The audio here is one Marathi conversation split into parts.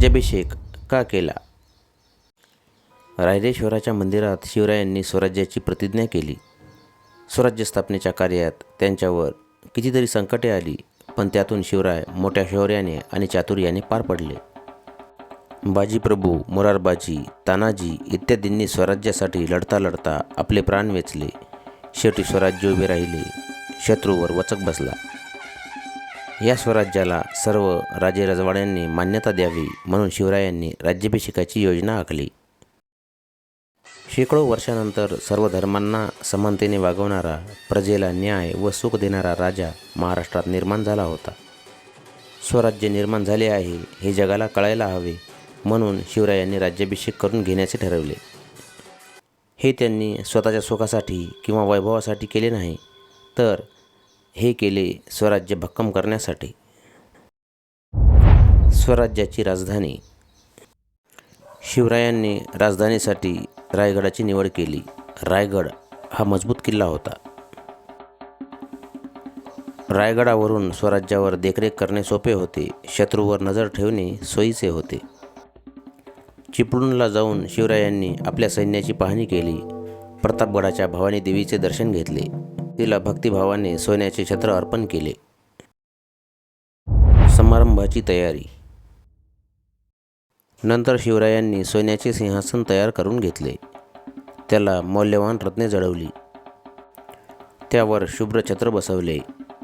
राज्याभिषेक का केला? रायरेश्वराच्या मंदिरात शिवरायांनी स्वराज्याची प्रतिज्ञा केली. स्वराज्य स्थापनेच्या कार्यात त्यांच्यावर कितीतरी संकटे आली पण त्यातून शिवराय मोठ्या शौर्याने आणि चातुर्याने पार पडले. बाजीप्रभू मोरारबाजी तानाजी इत्यादींनी स्वराज्यासाठी लढता लढता आपले प्राण वेचले. शेवटी स्वराज्य उभे राहिले शत्रूवर वचक बसला. या स्वराज्याला सर्व राजे रजवाड्यांनी मान्यता द्यावी म्हणून शिवरायांनी राज्याभिषेकाची योजना आखली. शेकडो वर्षानंतर सर्व धर्मांना समानतेने वागवणारा प्रजेला न्याय व सुख देणारा राजा महाराष्ट्रात निर्माण झाला होता. स्वराज्य निर्माण झाले आहे हे जगाला कळायला हवे म्हणून शिवरायांनी राज्याभिषेक करून घेण्याचे ठरवले. हे त्यांनी स्वतःच्या सुखासाठी किंवा वैभवासाठी केले नाही तर हे केले स्वराज्य भक्कम करण्यासाठी. स्वराज्याची राजधानी. शिवरायांनी राजधानीसाठी रायगडाची निवड केली. रायगड हा मजबूत किल्ला होता. रायगडावरून स्वराज्यावर देखरेख करणे सोपे होते. शत्रूवर नजर ठेवणे सोयीचे होते. चिपळूणला जाऊन शिवरायांनी आपल्या सैन्याची पाहणी केली. प्रतापगडाच्या भवानी देवीचे दर्शन घेतले. तिला भक्तिभावाने सोन्याचे छत्र अर्पण केले. समारंभाची तयारी. नंतर शिवरायांनी सोन्याचे सिंहासन तयार करून घेतले. त्याला मौल्यवान रत्ने जळवली त्यावर शुभ्र छत्र बसवले.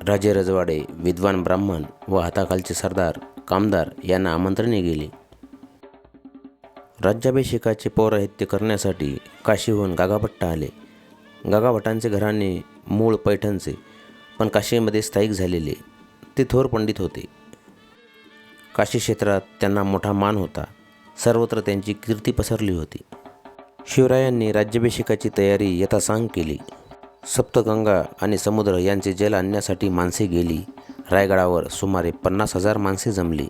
राजे रजवाडे विद्वान ब्राह्मण व हाताखालचे सरदार कामदार यांना आमंत्रणे गेले. राज्याभिषेकाचे पौराहित्य करण्यासाठी काशीहून गागाभट्ट आले. गागाभटांचे घराणे मूळ पैठणचे पण काशीमध्ये स्थायिक झालेले ते थोर पंडित होते. काशी क्षेत्रात त्यांना मोठा मान होता. सर्वत्र त्यांची कीर्ती पसरली होती. शिवरायांनी राज्याभिषेकाची तयारी यथासांग केली. सप्तगंगा आणि समुद्र यांचे जल आणण्यासाठी माणसे गेली. रायगडावर सुमारे पन्नास हजार माणसे जमली.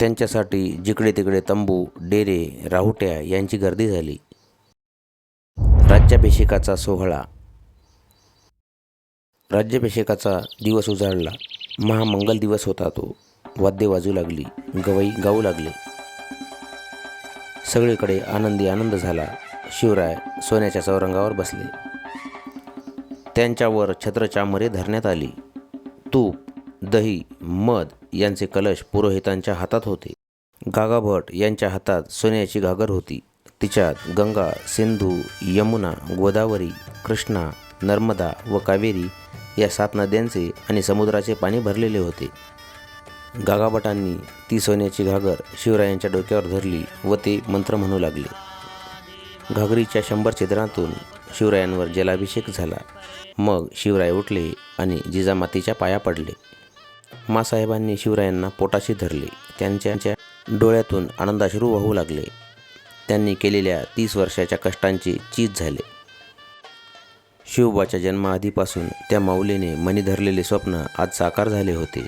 त्यांच्यासाठी जिकडे तिकडे तंबू डेरे राहुट्या यांची गर्दी झाली. राज्याभिषेकाचा सोहळा. राज्याभिषेकाचा दिवस उजाडला महामंगल दिवस होता तो. वाद्य वाजू लागली. गवई गाऊ लागले. सगळीकडे आनंदी आनंद झाला. शिवराय सोन्याच्या चौरंगावर बसले. त्यांच्यावर छत्रचामरे धरण्यात आली. तूप दही मध यांचे कलश पुरोहितांच्या हातात होते. गागाभट यांच्या हातात सोन्याची घागर होती. तिच्यात गंगा सिंधू यमुना गोदावरी कृष्णा नर्मदा व कावेरी या सात नद्यांचे आणि समुद्राचे पाणी भरलेले होते. गागाभटांनी ती सोन्याची घागर शिवरायांच्या डोक्यावर धरली व ते मंत्र म्हणू लागले. घागरीच्या शंभर छिद्रांतून शिवरायांवर जलाभिषेक झाला. मग शिवराय उठले आणि जिजामातीच्या पाया पडले. मासाहेबांनी शिवरायांना पोटाशी धरले. त्यांच्या डोळ्यातून आनंदाश्रू वाहू लागले. त्यांनी केलेल्या तीस वर्षाच्या कष्टांचे चीज झाले. शिवबाच्या जन्माआधीपासून त्या माऊलीने मनी धरलेले स्वप्न आज साकार झाले होते.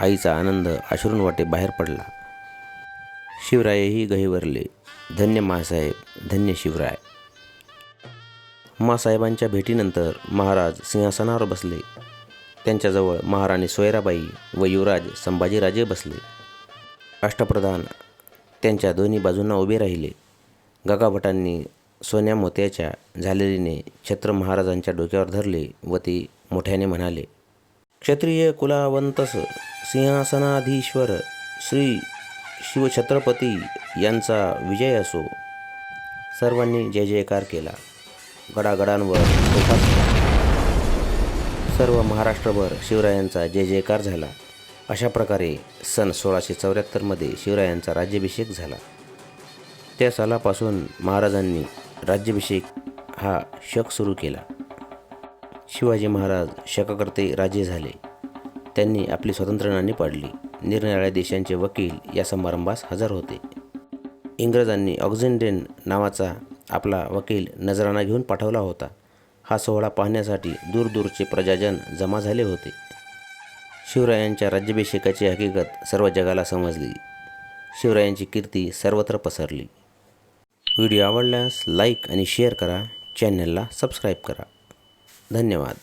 आईचा आनंद आश्रून वाटे बाहेर पडला. शिवरायही गहिवरले. धन्य मासाहेब धन्य शिवराय. मासाहेबांच्या भेटीनंतर महाराज सिंहासनावर बसले. त्यांच्याजवळ महाराणी सोयराबाई व युवराज संभाजीराजे बसले. अष्टप्रधान त्यांच्या दोन्ही बाजूंना उभे राहिले. गगाभटांनी सोन्या मोत्याच्या झालेलीने छत्र महाराजांच्या डोक्यावर धरले व ते मोठ्याने म्हणाले क्षत्रिय कुलावंतस सिंहासनाधीश्वर श्री शिवछत्रपती यांचा विजय असो. सर्वांनी जय जयकार केला. गडागडांवर सर्व महाराष्ट्रभर शिवरायांचा जय जयकार झाला. अशा प्रकारे सन सोळाशे चौऱ्याहत्तरमध्ये शिवरायांचा राज्याभिषेक झाला. त्या सालापासून महाराजांनी राज्याभिषेक हा शक सुरू केला. शिवाजी महाराज शककर्ते राजे झाले. त्यांनी आपली स्वातंत्र्यनाणी पाडली. निरनिराळ्या देशांचे वकील या समारंभास हजर होते. इंग्रजांनी ऑक्झिंडेन नावाचा आपला वकील नजराणा घेऊन पाठवला होता. हा सोहळा पाहण्यासाठी दूरदूरचे प्रजाजन जमा झाले होते. शिवरायांच्या राज्याभिषेकाची हकीकत सर्व जगाला समजली. शिवरायांची कीर्ती सर्वत्र पसरली. व्हिडिओ आवडल्यास लाईक आणि शेअर करा. चॅनलला सबस्क्राईब करा. धन्यवाद.